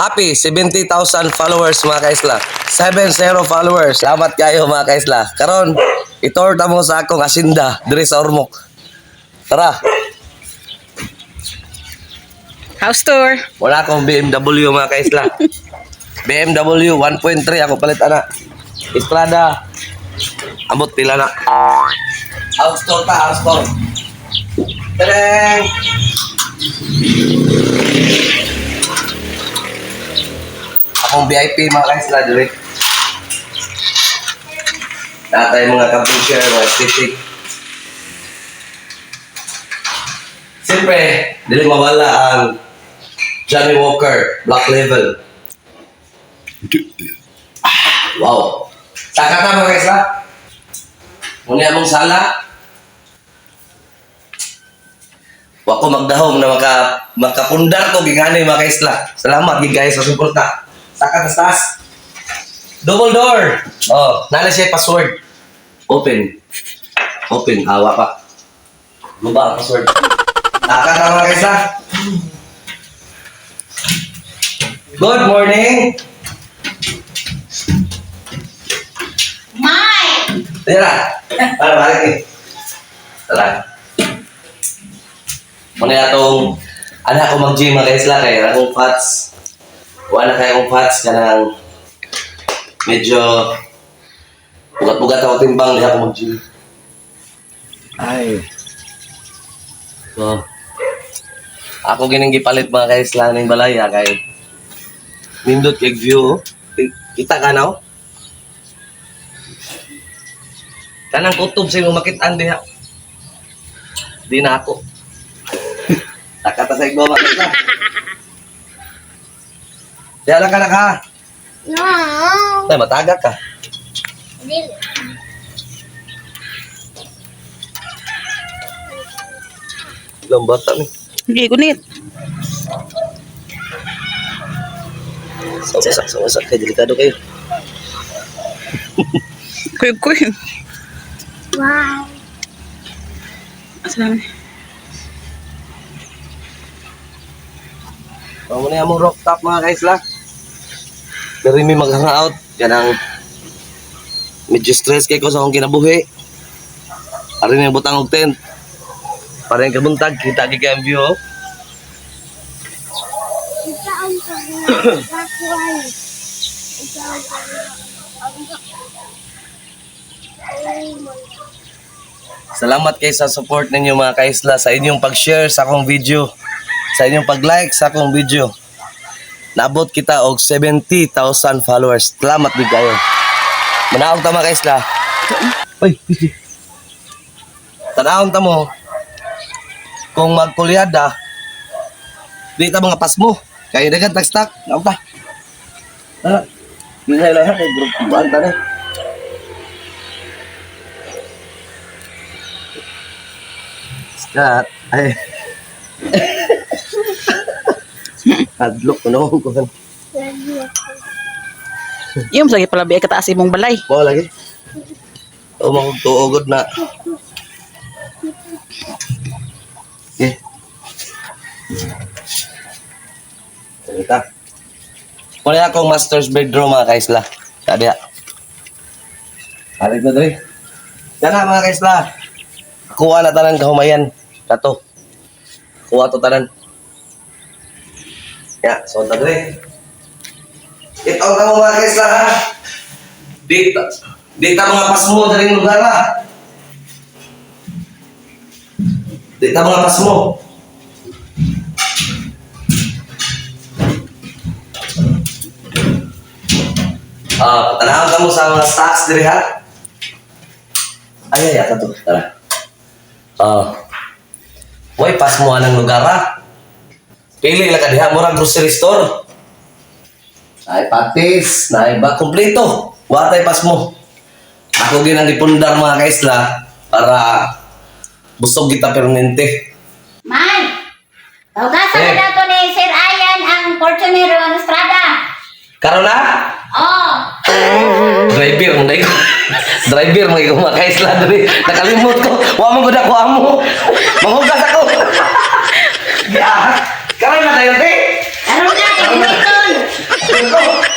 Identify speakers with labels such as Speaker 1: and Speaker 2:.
Speaker 1: Happy 70,000 followers mga kaisla. 70 followers. Salamat kayo mga kaisla. Karon, itorta mo sa akong asinda diri sa Ormoc. Tara,
Speaker 2: House tour.
Speaker 1: wala akong BMW mga kaisla. BMW 1.3 ako palit ana. Estrada. Amot pila na. House tour ta, house tour. Tereng! Akong VIP mga kaisla diri. Natay mga chair, mga stick. Siyempre, dili mawala ang Johnny Walker, Black Level. Wow. Saka ta mga kaisla. Muna among sala. Wa ko magdahom na maka makapundar ko gingani mga kaisla. Salamat gid guys sa suporta. Saka tas taas. Double door. Oh, nala siya password. Open. Open. Awa pa. Luba ang password. Saka ta mga kaisla. Good morning.
Speaker 3: Mike!
Speaker 1: Tira. Para balik ni. Tara. Muna atong ana ako mag-gym mga kaisla kay akong fats. Wala kay akong fats kanang medyo bugat-bugat ako timbang di ako mag-gym.
Speaker 2: Ay.
Speaker 1: So, ako gining gipalit mga kaisla ning balaya kay nindot kay view. oh. Ki- Kita ka na oh. Kanang kutob sa imong makitaan diha. Di na ako. Takata sa igbo makita. Lang ka na ka.
Speaker 3: No!
Speaker 1: Ay, matagak ka.
Speaker 3: Dili.
Speaker 1: Ilang bata ni.
Speaker 2: Hindi, kunit.
Speaker 1: Sawasak, sawasak kayo. Delikado kayo.
Speaker 2: Kuyog, kuyog.
Speaker 3: Wow!
Speaker 2: Asan
Speaker 1: Amo na yung rooftop mga kaisla. Dari may mag-hangout. Kanang medyo stress kay ko sa akong kinabuhi. Ari yung butang og tent. Para yung kabuntag, kita kay ang view. oh.
Speaker 3: Ang ang
Speaker 1: Salamat kay sa support ninyo mga kaisla sa inyong pag-share sa akong video. Sa inyong pag-like sa akong video. Naabot kita og 70,000 followers. Salamat big kayo. Manaog ta mga kaisla. Uy, Tanawon ta mo. Kung magkulyada, di ta mga pasmo. Kaya dagan tag-stock. Naog ta. Di na lahat kay group kuan ta na. Scott. Ay. Adlock ko na ko.
Speaker 2: Yung lagi pala biya kataas imong balay.
Speaker 1: Bawa lagi. O mga tuugod na. Okay. Salita. Muna akong master's bedroom mga kaisla. Sabi ha. Halit na. Yan na mga kaisla. Kuha na tanan kahumayan. Kato. Kuha to tanan. Ya, so ta dali. Ito ka mo mga kaisla ha. Dito. Dito mga pasmo dari lugar ha. Dito mga pasmo. Ah, tanahan ka mo sa mga stocks diri ha. Ay, ay, ato to. Tara. Ah. Uy, pas mo anang lugar ha. Pili lang ka diha, murag grocery store. Ay, patis. Na iba, kompleto. Watay pas mo. Ako ginang ipundar mga kaisla para busog kita permanente.
Speaker 3: Mike! Tawagasan
Speaker 1: Eh.
Speaker 3: mo na to ni Sir Ayan ang Fortuner ng Estrada.
Speaker 1: Karon na?
Speaker 3: Oh!
Speaker 1: Driver, mo ko. Driver, mo ko mga kaisla dali. Nakalimot ko. Wa mo gud ako amo. Manghugas ako. Ya, Karoy na tayo, te? Karoy na, tayo dito.